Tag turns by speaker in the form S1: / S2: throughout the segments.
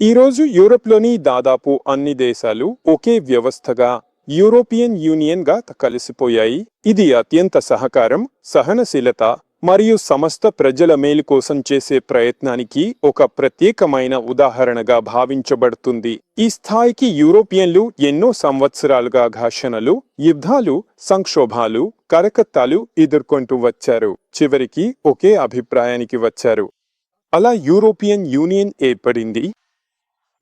S1: ఈరోజు యూరోప్లోని దాదాపు అన్ని దేశాలు ఒకే వ్యవస్థగా యూరోపియన్ యూనియన్గా కలిసిపోయాయి. ఇది అత్యంత సహకారం సహనశీలత మరియు సమస్త ప్రజల మేలు కోసం చేసే ప్రయత్నానికి ఒక ప్రత్యేకమైన ఉదాహరణగా భావించబడుతుంది. ఈ స్థాయికి యూరోపియన్లు ఎన్నో సంవత్సరాలుగా ఘర్షణలు యుద్ధాలు సంక్షోభాలు కరకత్తాలు ఎదుర్కొంటూ వచ్చారు. చివరికి ఒకే అభిప్రాయానికి వచ్చారు. అలా యూరోపియన్ యూనియన్ ఏర్పడింది.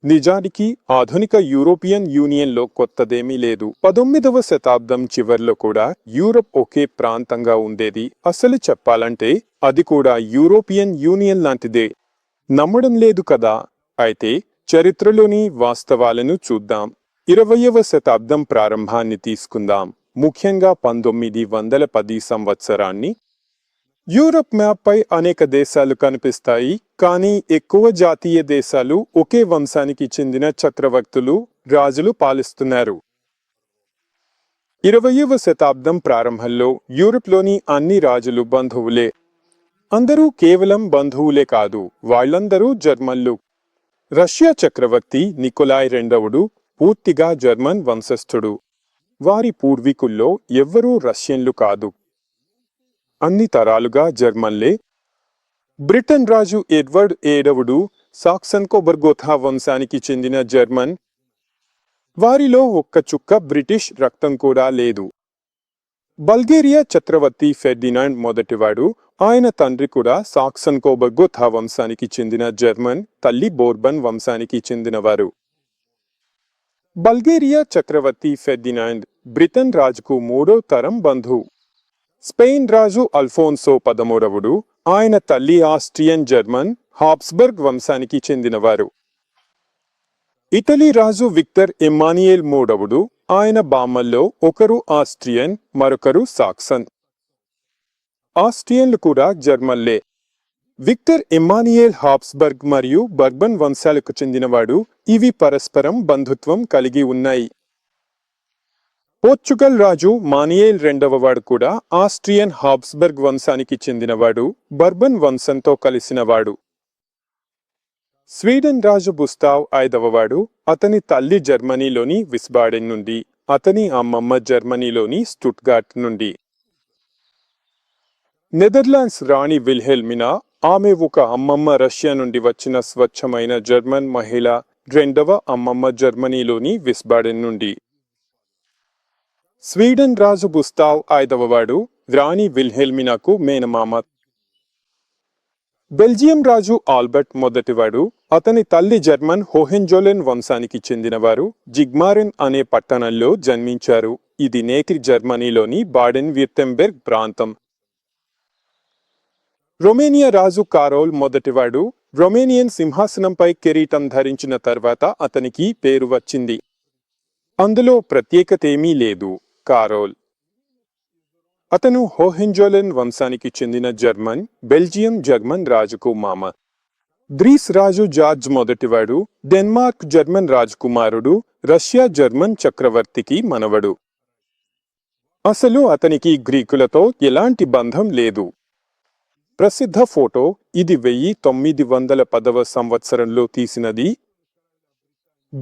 S1: నిజానికి ఆధునిక యూరోపియన్ యూనియన్లో కొత్తదేమీ లేదు. పదొమ్మిదవ శతాబ్దం చివర్లో కూడా యూరప్ ఒకే ప్రాంతంగా ఉండేది. అసలు చెప్పాలంటే అది కూడా యూరోపియన్ యూనియన్ లాంటిదే. నమ్మడం లేదు కదా? అయితే చరిత్రలోని వాస్తవాలను చూద్దాం. ఇరవయవ శతాబ్దం ప్రారంభాన్ని తీసుకుందాం. ముఖ్యంగా పంతొమ్మిది వందల పది సంవత్సరాన్ని. యూరప్ మ్యాప్పై అనేక దేశాలు కనిపిస్తాయి. కానీ ఎక్కువ జాతీయ దేశాలు ఒకే వంశానికి చెందిన చక్రవర్తులు రాజులు పాలిస్తున్నారు. ఇరవయవ శతాబ్దం ప్రారంభంలో యూరప్లోని అన్ని రాజులు బంధువులే. అందరూ కేవలం బంధువులే కాదు వాళ్ళందరూ జర్మన్లు. రష్యా చక్రవర్తి నికోలాయ్ రెండవడు పూర్తిగా జర్మన్ వంశస్థుడు. వారి పూర్వీకుల్లో ఎవ్వరూ రష్యన్లు కాదు. అన్ని తరాలుగా జర్మన్లే బ్రిటన్ రాజు ఎడ్వర్డ్ ఏడవుడు సాక్సన్కో బర్గోథా వంశానికి చెందిన జర్మన్. వారిలో ఒక్క చుక్క బ్రిటిష్ రక్తం కూడా లేదు. బల్గేరియా చక్రవర్తి ఫెర్డినాండ్ మొదటివాడు. ఆయన తండ్రి కూడా సాక్సన్ కోబర్గోథా వంశానికి చెందిన జర్మన్ తల్లి బోర్బన్ వంశానికి చెందినవారు. బల్గేరియా చక్రవర్తి ఫెర్డినాండ్ బ్రిటన్ రాజుకు మూడో తరం బంధువు. స్పెయిన్ రాజు అల్ఫోన్సో పదమూడవుడు ఆయన తల్లి ఆస్ట్రియన్ జర్మన్ హాబ్స్బర్గ్ వంశానికి చెందినవారు. ఇటలీ రాజు విక్టర్ ఎమ్మానియేల్ మూడవుడు ఆయన బామ్మల్లో ఒకరు ఆస్ట్రియన్ మరొకరు సాక్సన్. ఆస్ట్రియన్లు కూడా జర్మన్లే. విక్టర్ ఎమ్మానియేల్ హాబ్స్బర్గ్ మరియు బర్బన్ వంశాలకు చెందినవాడు ఇవి పరస్పరం బంధుత్వం కలిగి ఉన్నాయి. పోర్చుగల్ రాజు మానియేల్ రెండవ వాడు కూడా ఆస్ట్రియన్ హాబ్స్బర్గ్ వంశానికి చెందినవాడు బర్బన్ వంశంతో కలిసినవాడు. స్వీడన్ రాజు బుస్తావ్ ఐదవవాడు అతని తల్లి జర్మనీలోని విస్బాడెన్ నుండి అతని అమ్మమ్మ జర్మనీలోని స్టుట్గాట్ నుండి. నెదర్లాండ్స్ రాణి విల్హెల్మినా ఆమె ఒక అమ్మమ్మ రష్యా నుండి వచ్చిన స్వచ్ఛమైన జర్మన్ మహిళ రెండవ అమ్మమ్మ జర్మనీలోని విస్బాడెన్ నుండి. స్వీడన్ రాజు బుస్తావ్ ఐదవవాడు రాణి విల్హెల్మినాకు మేనమామ. బెల్జియం రాజు ఆల్బర్ట్ మొదటివాడు అతని తల్లి జర్మన్ హోహెన్జోలెన్ వంశానికి చెందినవారు జిగ్మారెన్ అనే పట్టణంలో జన్మించారు. ఇది నేటి జర్మనీలోని బాడెన్ విర్టెంబెర్గ్ ప్రాంతం. రొమేనియా రాజు కారోల్ మొదటివాడు రొమేనియన్ సింహాసనంపై కిరీటం ధరించిన తర్వాత అతనికి పేరు వచ్చింది. అందులో ప్రత్యేకతేమీ లేదు. కారోల్ అతను హోహెంజోలెన్ వంశానికి చెందిన జర్మన్ బెల్జియం జర్మన్ రాజుకు మామ గ్రీస్ రాజు జార్జ్ మొదటివాడు డెన్మార్క్ జర్మన్ రాజకుమారుడు రష్యా జర్మన్ చక్రవర్తికి మనవడు. అసలు అతనికి గ్రీకులతో ఎలాంటి బంధం లేదు. ప్రసిద్ధ ఫోటో ఇది వెయ్యి తొమ్మిది వందల పదవ సంవత్సరంలో తీసినది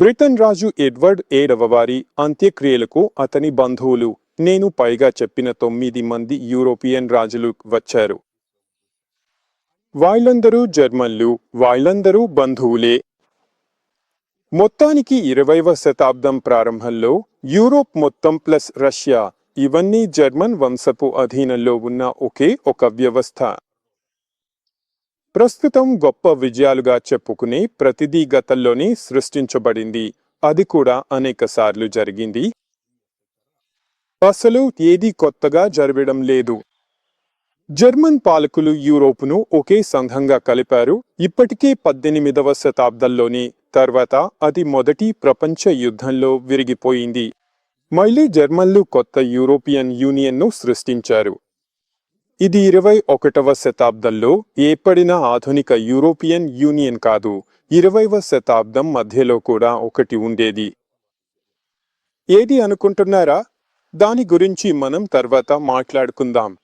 S1: బ్రిటన్ రాజు ఎడ్వర్డ్ ఏడవ వారి అంత్యక్రియలకు అతని బంధువులు. నేను పైగా చెప్పిన తొమ్మిది మంది యూరోపియన్ రాజులు వచ్చారు. వాళ్ళందరూ జర్మన్లు వాళ్ళందరూ బంధువులే. మొత్తానికి ఇరవైవ శతాబ్దం ప్రారంభంలో యూరోప్ మొత్తం ప్లస్ రష్యా. ఇవన్నీ జర్మన్ వంశపు అధీనంలో ఉన్న ఒకే ఒక వ్యవస్థ. ప్రస్తుతం గొప్ప విజయాలుగా చెప్పుకునే ప్రతిదీ గతంలోనే సృష్టించబడింది. అది కూడా అనేకసార్లు జరిగింది. అసలు ఏది కొత్తగా జరగడం లేదు. జర్మన్ పాలకులు యూరోపును ఒకే సంఘంగా కలిపారు. ఇప్పటికే పద్దెనిమిదవ శతాబ్దంలోని తర్వాత అది మొదటి ప్రపంచ యుద్ధంలో విరిగిపోయింది. మళ్ళీ జర్మన్లు కొత్త యూరోపియన్ యూనియన్ను సృష్టించారు. ఇది ఇరవై ఒకటవ శతాబ్దంలో ఏర్పడిన ఆధునిక యూరోపియన్ యూనియన్ కాదు ఇరవైవ శతాబ్దం మధ్యలో కూడా ఒకటి ఉండేది. ఏది అనుకుంటున్నారా? దాని గురించి మనం తర్వాత మాట్లాడుకుందాం.